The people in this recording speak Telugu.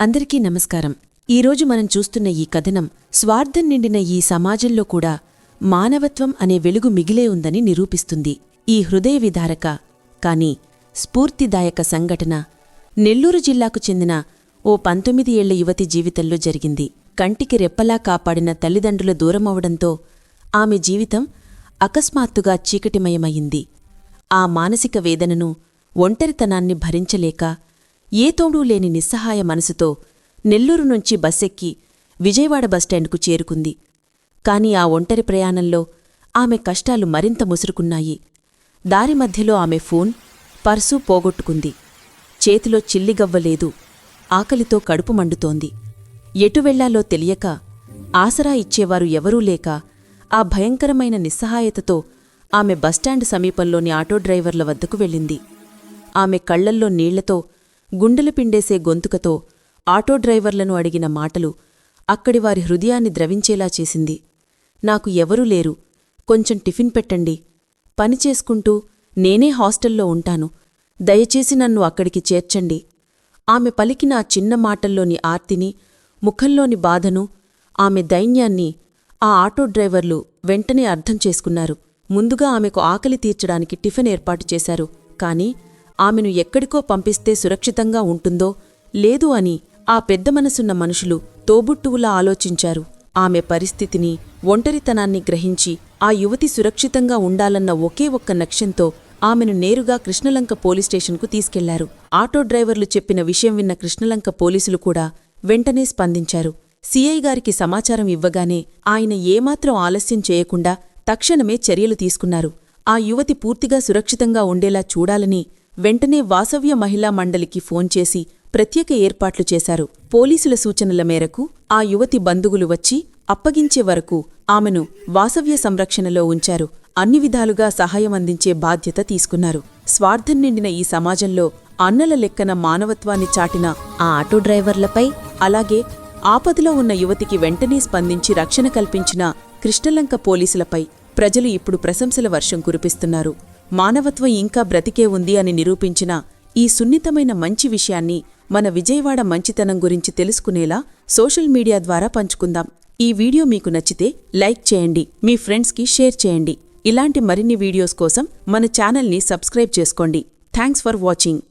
అందరికీ నమస్కారం. ఈరోజు మనం చూస్తున్న ఈ కథనం స్వార్థం నిండిన ఈ సమాజంలో కూడా మానవత్వం అనే వెలుగు మిగిలే ఉందని నిరూపిస్తుంది. ఈ హృదయ విదారక కాని స్ఫూర్తిదాయక సంఘటన నెల్లూరు జిల్లాకు చెందిన ఓ పంతొమ్మిది ఏళ్ళ యువతి జీవితంలో జరిగింది. కంటికి రెప్పలా కాపాడిన తల్లిదండ్రుల దూరమవడంతో ఆమె జీవితం అకస్మాత్తుగా చీకటిమయమయింది ఆ మానసిక వేదనను ఒంటరితనాన్ని భరించలేక ఏ తోడూ లేని నిస్సహాయ మనసుతో నెల్లూరు నుంచి బస్సెక్కి విజయవాడ బస్టాండ్కు చేరుకుంది. కాని ఆ ఒంటరి ప్రయాణంలో ఆమె కష్టాలు మరింత ముసురుకున్నాయి. దారి మధ్యలో ఆమె ఫోన్ పర్సు పోగొట్టుకుంది. చేతిలో చిల్లిగవ్వలేదు ఆకలితో కడుపు మండుతోంది. ఎటు వెళ్ళాలో తెలియక ఆసరా ఇచ్చేవారు ఎవరూ లేక ఆ భయంకరమైన నిస్సహాయతతో ఆమె బస్టాండ్ సమీపంలోని ఆటో డ్రైవర్ల వద్దకు వెళ్ళింది. ఆమె కళ్ళల్లో నీళ్ళతో గుండెలు పిండేసే గొంతుకతో ఆటో డ్రైవర్లను అడిగిన మాటలు అక్కడి వారి హృదయాన్ని ద్రవించేలా చేసింది. నాకు ఎవరూ లేరు. కొంచెం టిఫిన్ పెట్టండి. పని చేసుకుంటూ నేనే హాస్టల్లో ఉంటాను. దయచేసి నన్ను అక్కడికి చేర్చండి. ఆమె పలికిన ఆ చిన్న మాటల్లోని ఆర్తిని ముఖంలోని బాధను ఆమె దైన్యాన్ని ఆ ఆటో డ్రైవర్లు వెంటనే అర్థం చేసుకున్నారు. ముందుగా ఆమెకు ఆకలి తీర్చడానికి టిఫిన్ ఏర్పాటు చేశారు. కానీ ఆమెను ఎక్కడికో పంపిస్తే సురక్షితంగా ఉంటుందో లేదు అని ఆ పెద్ద మనసున్న మనుషులు తోబుట్టువులా ఆలోచించారు. ఆమె పరిస్థితిని ఒంటరితనాన్ని గ్రహించి ఆ యువతి సురక్షితంగా ఉండాలన్న ఒకే ఒక్క లక్ష్యంతో ఆమెను నేరుగా కృష్ణలంక పోలీస్ స్టేషన్కు తీసుకెళ్ళారు. ఆటో డ్రైవర్లు చెప్పిన విషయం విన్న కృష్ణలంక పోలీసులు కూడా వెంటనే స్పందించారు. సీఐ గారికి సమాచారం ఇవ్వగానే ఆయన ఏమాత్రం ఆలస్యం చేయకుండా తక్షణమే చర్యలు తీసుకున్నారు. ఆ యువతి పూర్తిగా సురక్షితంగా ఉండేలా చూడాలని వెంటనే వాసవ్య మహిళా మండలికి ఫోన్ చేసి ప్రత్యేక ఏర్పాట్లు చేశారు. పోలీసుల సూచనల మేరకు ఆ యువతి బంధువులు వచ్చి అప్పగించే వరకు ఆమెను వాసవ్య సంరక్షణలో ఉంచారు. అన్ని విధాలుగా సహాయం అందించే బాధ్యత తీసుకున్నారు. స్వార్థం నిండిన ఈ సమాజంలో అన్నల లెక్కన మానవత్వాన్ని చాటిన ఆ ఆటో డ్రైవర్లపై అలాగే ఆపదలో ఉన్న యువతికి వెంటనే స్పందించి రక్షణ కల్పించిన కృష్ణలంక పోలీసులపై ప్రజలు ఇప్పుడు ప్రశంసల వర్షం కురిపిస్తున్నారు. మానవత్వం ఇంకా బ్రతికే ఉంది అని నిరూపించిన ఈ సున్నితమైన మంచి విషయాన్ని మన విజయవాడ మంచితనం గురించి తెలుసుకునేలా సోషల్ మీడియా ద్వారా పంచుకుందాం. ఈ వీడియో మీకు నచ్చితే లైక్ చేయండి మీ ఫ్రెండ్స్కి షేర్ చేయండి. ఇలాంటి మరిన్ని వీడియోస్ కోసం మన ఛానల్ని సబ్స్క్రైబ్ చేసుకోండి. Thanks for watching.